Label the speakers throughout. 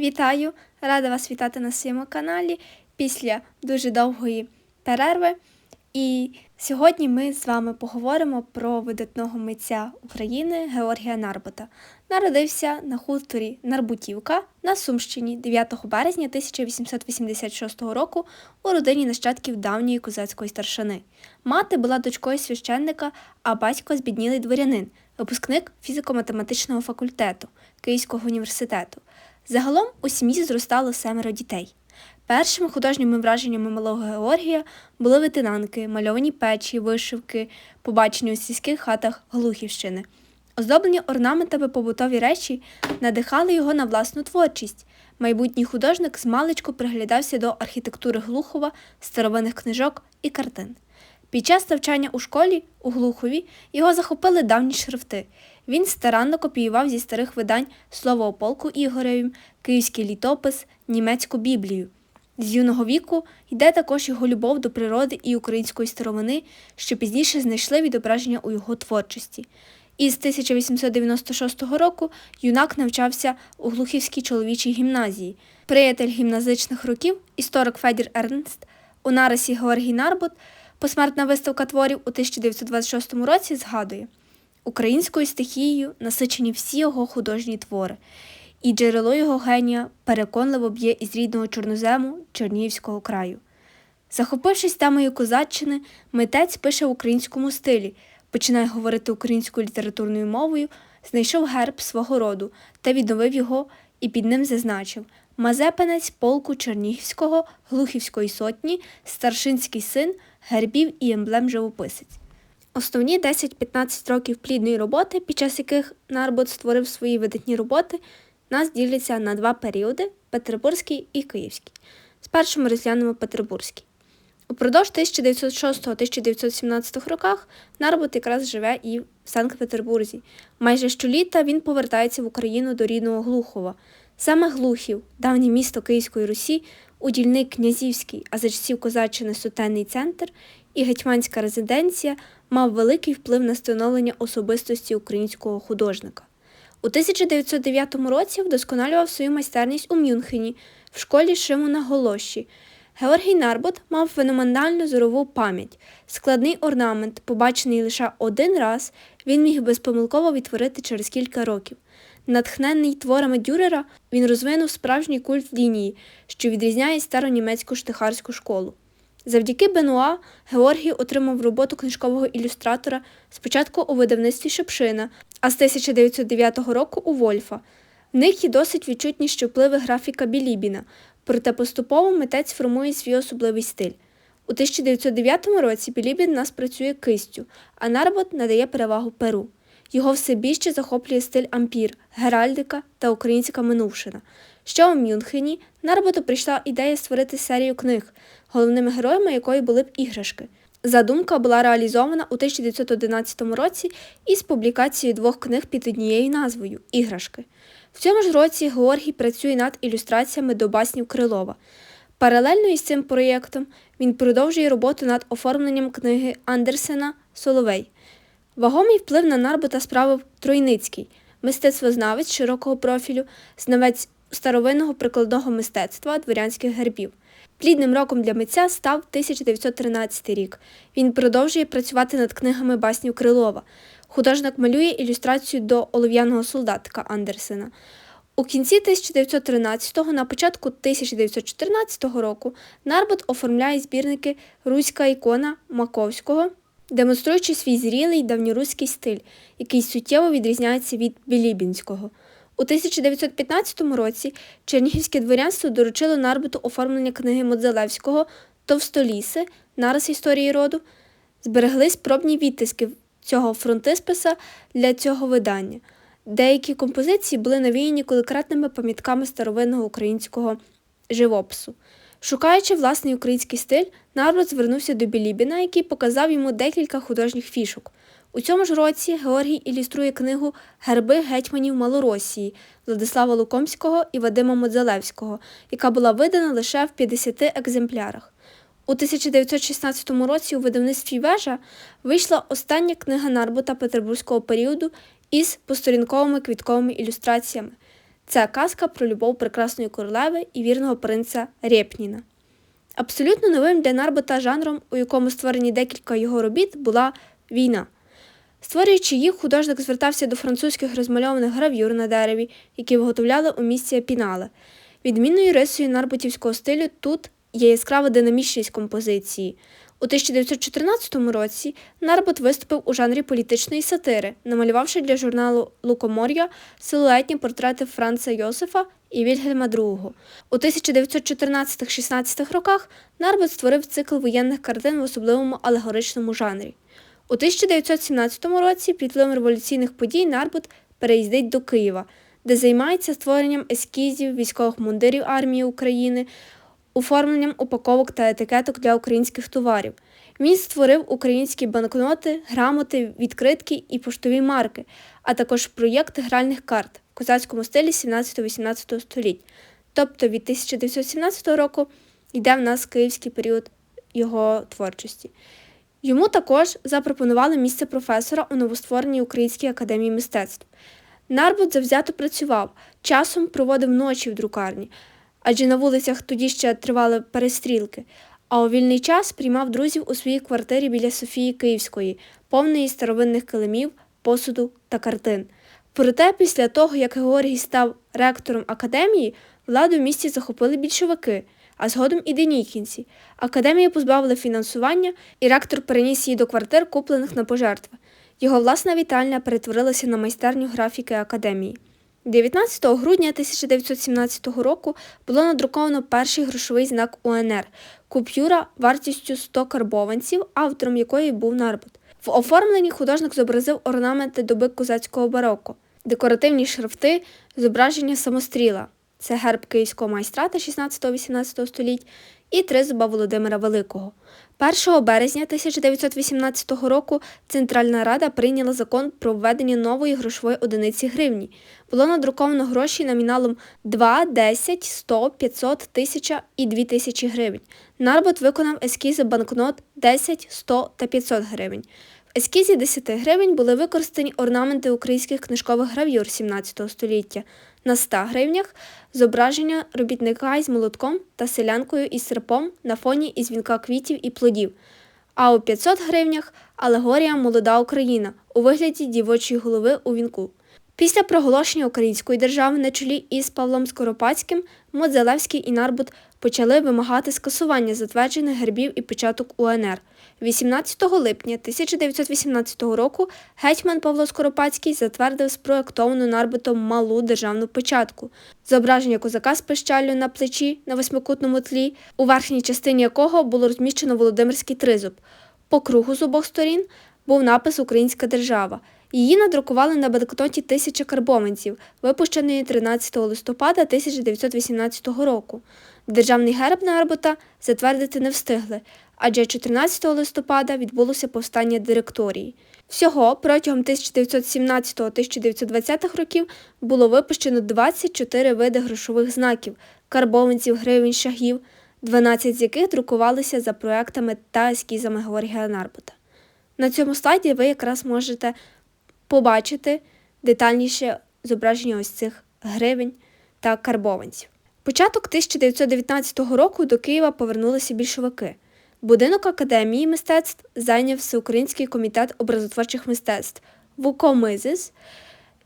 Speaker 1: Вітаю! Рада вас вітати на своєму каналі після дуже довгої перерви. І сьогодні ми з вами поговоримо про видатного митця України Георгія Нарбота. Народився на хуторі Нарбутівка на Сумщині 9 березня 1886 року у родині нащадків давньої козацької старшини. Мати була дочкою священника, а батько збіднілий дворянин, випускник фізико-математичного факультету Київського університету. Загалом у сім'ї зростало семеро дітей. Першими художніми враженнями малого Георгія були витинанки, мальовані печі, вишивки, побачені у сільських хатах Глухівщини. Оздоблені орнаментами побутові речі надихали його на власну творчість. Майбутній художник змалечку приглядався до архітектури Глухова, старовинних книжок і картин. Під час навчання у школі у Глухові його захопили давні шрифти. Він старанно копіював зі старих видань слово о полку Ігоревім, київський літопис, німецьку біблію. З юного віку йде також його любов до природи і української старовини, що пізніше знайшли відображення у його творчості. Із 1896 року юнак навчався у Глухівській чоловічій гімназії. Приятель гімназичних років, історик Федір Ернст, у нарисі Георгій Нарбут, посмертна виставка творів у 1926 році згадує українською стихією насичені всі його художні твори, і джерело його генія переконливо б'є із рідного чорнозему Чернігівського краю. Захопившись темою козаччини, митець пише в українському стилі, починає говорити українською літературною мовою, знайшов герб свого роду та відновив його і під ним зазначив Мазепинець полку Чернігівського, Глухівської сотні, старшинський син, гербів і емблем живописець. Основні 10-15 років плідної роботи, під час яких Нарбот створив свої видатні роботи, нас діляться на два періоди Петербурзький і Київський. Спершу ми розглянемо Петербурзький. Упродовж 1906-1917 роках Нарбут якраз живе і в Санкт-Петербурзі. Майже щоліта він повертається в Україну до рідного Глухова. Саме Глухів, давнє місто Київської Русі, удільний князівський, а за часів Козаччини сутенний центр і гетьманська резиденція мав великий вплив на становлення особистості українського художника. У 1909 році вдосконалював свою майстерність у Мюнхені в школі Шимона Голощі. Георгій Нарбот мав феноменальну зорову пам'ять, складний орнамент, побачений лише один раз, він міг безпомилково відтворити через кілька років. Натхнений творами Дюрера, він розвинув справжній культ лінії, що відрізняє старонімецьку штихарську школу. Завдяки Бенуа Георгій отримав роботу книжкового ілюстратора спочатку у видавництві Шепшина, а з 1909 року у Вольфа. В них є досить відчутні ще впливи графіка Білібіна, проте поступово митець формує свій особливий стиль. У 1909 році Білібін нас працює кистю, а Нарбот надає перевагу перу. Його все більше захоплює стиль ампір, геральдика та українська минувшина. Ще у Мюнхені Нарботу прийшла ідея створити серію книг, головними героями якої були б іграшки. Задумка була реалізована у 1911 році із публікацією двох книг під однією назвою Іграшки. В цьому ж році Георгій працює над ілюстраціями до баснів Крилова. Паралельно із цим проєктом він продовжує роботу над оформленням книги Андерсена Соловей. Вагомий вплив на Нарбота справив Тройницький, мистецтвознавець широкого профілю, знавець старовинного прикладного мистецтва дворянських гербів. Плідним роком для митця став 1913 рік. Він продовжує працювати над книгами баснів Крилова. Художник малює ілюстрацію до Олив'яного солдатика Андерсена. У кінці 1913-го, на початку 1914 року, Нарбот оформляє збірники Руська ікона Маковського, демонструючи свій зрілий давньоруський стиль, який суттєво відрізняється від Білібінського. У 1915 році Чернігівське дворянство доручило Нарбуту оформлення книги Модзелевського Товстоліси, нарис історії роду, збереглись пробні відтиски цього фронтисписа для цього видання. Деякі композиції були навіяні колекретними пам'ятками старовинного українського живопису. Шукаючи власний український стиль, Нарбут звернувся до Білібіна, який показав йому декілька художніх фішок. У цьому ж році Георгій ілюструє книгу Герби гетьманів Малоросії Владислава Лукомського і Вадима Модзелевського, яка була видана лише в 50 екземплярах. У 1916 році у видавництві вежа вийшла остання книга Нарбута петербурзького періоду із посторінковими квітковими ілюстраціями. Це казка про любов прекрасної королеви і вірного принца Рєпніна. Абсолютно новим для Нарбота жанром, у якому створені декілька його робіт, була війна. Створюючи їх, художник звертався до французьких розмальованих гравюр на дереві, які виготовляли у місті Пінале. Відмінною рисою нарботівського стилю тут є яскрава динамічність композиції. У 1914 році Нарбот виступив у жанрі політичної сатири, намалювавши для журналу Лукомор'я силуетні портрети Франца Йосифа і Вільгельма II. У 1914-16 роках Нарбот створив цикл воєнних картин в особливому алегоричному жанрі. У 1917 році під впливом революційних подій Нарбут переїздить до Києва, де займається створенням ескізів військових мундирів армії України, оформленням упаковок та етикеток для українських товарів. Він створив українські банкноти, грамоти, відкритки і поштові марки, а також проєкт гральних карт в козацькому стилі 17-18 століть. Тобто від 1917 року йде в нас київський період його творчості. Йому також запропонували місце професора у новоствореній Українській академії мистецтв. Нарбут завзято працював, часом проводив ночі в друкарні, адже на вулицях тоді ще тривали перестрілки, а у вільний час приймав друзів у своїй квартирі біля Софії Київської, повної старовинних килимів, посуду та картин. Проте, після того, як Георгій став ректором академії, владу в місті захопили більшовики – а згодом і денікінці. Академію позбавили фінансування, і ректор переніс її до квартир, куплених на пожертви. Його власна вітальня перетворилася на майстерню графіки академії. 19 грудня 1917 року було надруковано перший грошовий знак УНР купюра вартістю 100 карбованців, автором якої був Нарбут. В оформленні художник зобразив орнаменти доби козацького бароко, декоративні шрифти, зображення самостріла це герб київського майстрата 16-18 століть і тризуба Володимира Великого. 1 березня 1918 року Центральна Рада прийняла закон про введення нової грошової одиниці гривні. Було надруковано гроші номіналом 2, 10, 100, 500, 1000 і 2000 гривень. Нарбот виконав ескізи банкнот 10, 100 та 500 гривень. В ескізі 10 гривень були використані орнаменти українських книжкових гравюр 17 століття. На 100 гривнях зображення робітника із молотком та селянкою із серпом на фоні із вінка квітів і плодів. А у 500 гривнях алегорія Молода Україна у вигляді дівочої голови у вінку. Після проголошення української держави на чолі із Павлом Скоропадським Модзелевський і Нарбут почали вимагати скасування затверджених гербів і початок УНР. 18 липня 1918 року гетьман Павло Скоропадський затвердив спроектовану Нарбутом малу державну печатку, зображення козака з пищалю на плечі на восьмикутному тлі, у верхній частині якого було розміщено Володимирський тризуб. По кругу з обох сторін був напис Українська держава. Її надрукували на банкноті тисяча карбованців, випущеної 13 листопада 1918 року. Державний герб Нарбота затвердити не встигли, адже 14 листопада відбулося повстання директорії. Всього протягом 1917-1920 років було випущено 24 види грошових знаків, карбованців, гривень, шагів, 12 з яких друкувалися за проектами та ескізами Георгія Нарбота. На цьому слайді ви якраз можете побачити детальніше зображення ось цих гривень та карбованців. Початок 1919 року до Києва повернулися більшовики. Будинок Академії мистецтв зайняв Всеукраїнський комітет образотворчих мистецтв ВУКОМИЗИС,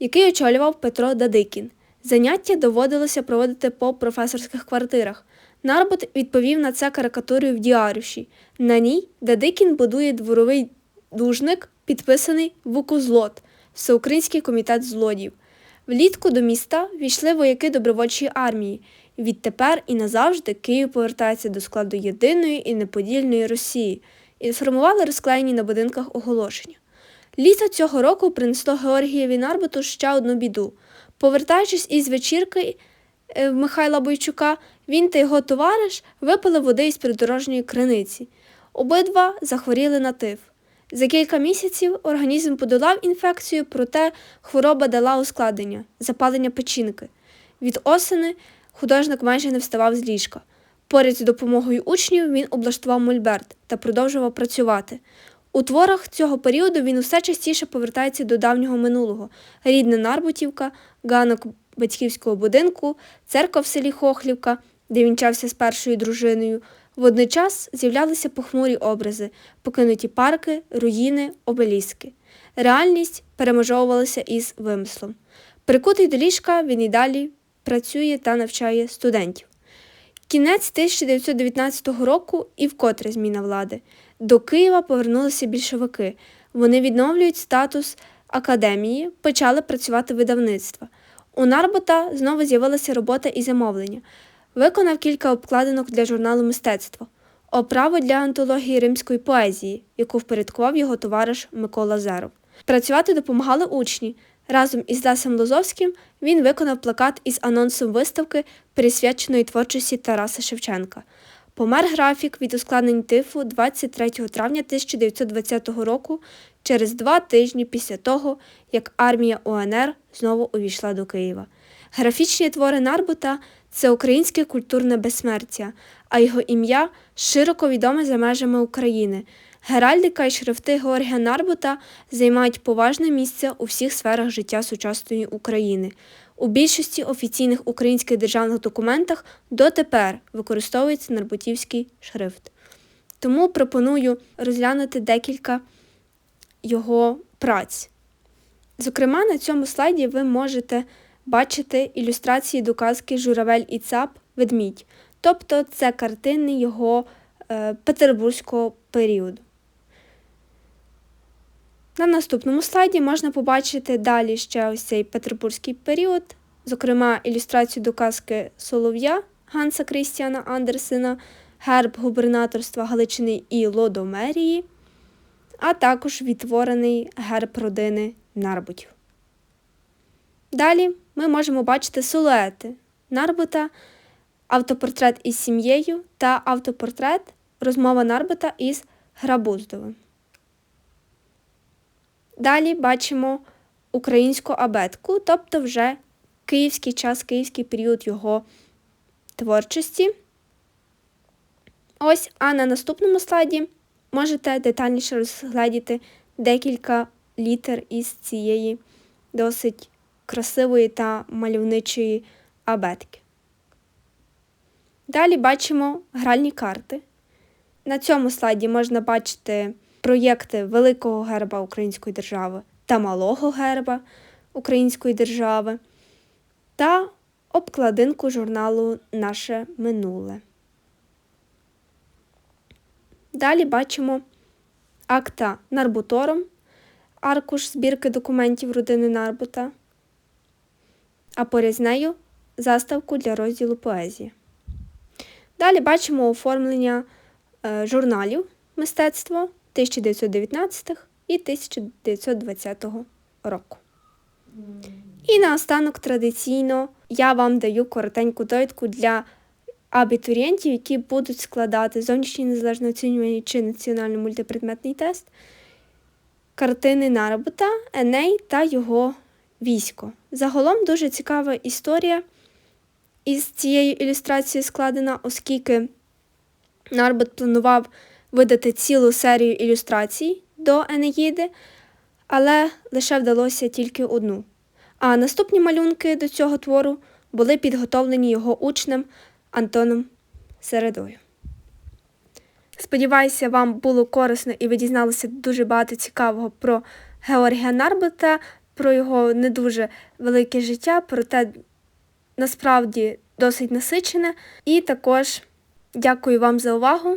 Speaker 1: який очолював Петро Дадикін. Заняття доводилося проводити по професорських квартирах. Нарбут відповів на це карикатурою в діарюші. На ній Дадикін будує дворовий дужник, підписаний Вукозлот, Всеукраїнський комітет злодів. Влітку до міста війшли вояки добровольчої армії. Відтепер і назавжди Київ повертається до складу єдиної і неподільної Росії. Інформували розклеєні на будинках оголошення. Літо цього року принесло Георгієві Нарбуту ще одну біду. Повертаючись із вечірки е, Михайла Бойчука, він та його товариш випили води із придорожньої криниці. Обидва захворіли на тиф. За кілька місяців організм подолав інфекцію, проте хвороба дала ускладнення, запалення печінки. Від осени художник майже не вставав з ліжка. Поряд з допомогою учнів він облаштував мольберт та продовжував працювати. У творах цього періоду він усе частіше повертається до давнього минулого рідна Нарбутівка, ганок батьківського будинку, церква в селі Хохлівка, де вінчався з першою дружиною. Водночас з'являлися похмурі образи, покинуті парки, руїни, обеліски. Реальність перемежовувалася із вимислом. Прикутий до ліжка він і далі працює та навчає студентів. Кінець 1919 року і вкотре зміна влади. До Києва повернулися більшовики. Вони відновлюють статус академії, почали працювати видавництва. У Нарбота знову з'явилася робота і замовлення. Виконав кілька обкладинок для журналу мистецтво, оправу для антології римської поезії, яку впорядкував його товариш Микола Зеров. Працювати допомагали учні. Разом із Лесем Лозовським він виконав плакат із анонсом виставки, присвяченої творчості Тараса Шевченка. Помер графік від ускладнень тифу 23 травня 1920 року, через два тижні після того, як армія УНР знову увійшла до Києва. Графічні твори Нарбута це українське культурне безсмертя, а його ім'я широко відоме за межами України. Геральдика і шрифти Георгія Нарбута займають поважне місце у всіх сферах життя сучасної України. У більшості офіційних українських державних документах дотепер використовується нарбутівський шрифт. Тому пропоную розглянути декілька його праць. Зокрема, на цьому слайді ви можете бачити ілюстрації до казки Журавель і цап ведмідь, тобто це картини його е, петербурзького періоду. На наступному слайді можна побачити далі ще ось цей петербурзький період, зокрема ілюстрацію до казки Солов'я Ганса Крістіана Андерсена, герб губернаторства Галичини і Лодомерії, а також відтворений герб родини Нарбутів. Далі ми можемо бачити силуети Нарбута, автопортрет із сім'єю та автопортрет розмова Нарбута із Грабуздовим. Далі бачимо українську абетку, тобто вже київський час, київський період його творчості. Ось, а на наступному слайді можете детальніше розглядіти декілька літер із цієї досить красивої та мальовничої абетки. Далі бачимо гральні карти. На цьому слайді можна бачити проєкти Великого герба Української держави та Малого герба Української держави та обкладинку журналу Наше минуле. Далі бачимо акта Нарбутором, аркуш збірки документів родини Нарбута, а поряд з нею заставку для розділу поезії. Далі бачимо оформлення е, журналів мистецтво 1919 і 1920 року. І наостанок традиційно я вам даю коротеньку довідку для абітурієнтів, які будуть складати зовнішнє незалежне оцінювання чи національний мультипредметний тест, картини Нарабута, Еней та його військо. Загалом дуже цікава історія із цією ілюстрацією складена, оскільки Нарбут планував видати цілу серію ілюстрацій до Енеїди, але лише вдалося тільки одну. А наступні малюнки до цього твору були підготовлені його учнем Антоном Середою. Сподіваюся, вам було корисно і ви дізналися дуже багато цікавого про Георгія Нарбута, про його не дуже велике життя, проте насправді досить насичене. І також дякую вам за увагу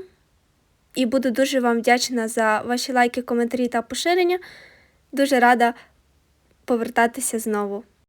Speaker 1: і буду дуже вам вдячна за ваші лайки, коментарі та поширення. Дуже рада повертатися знову.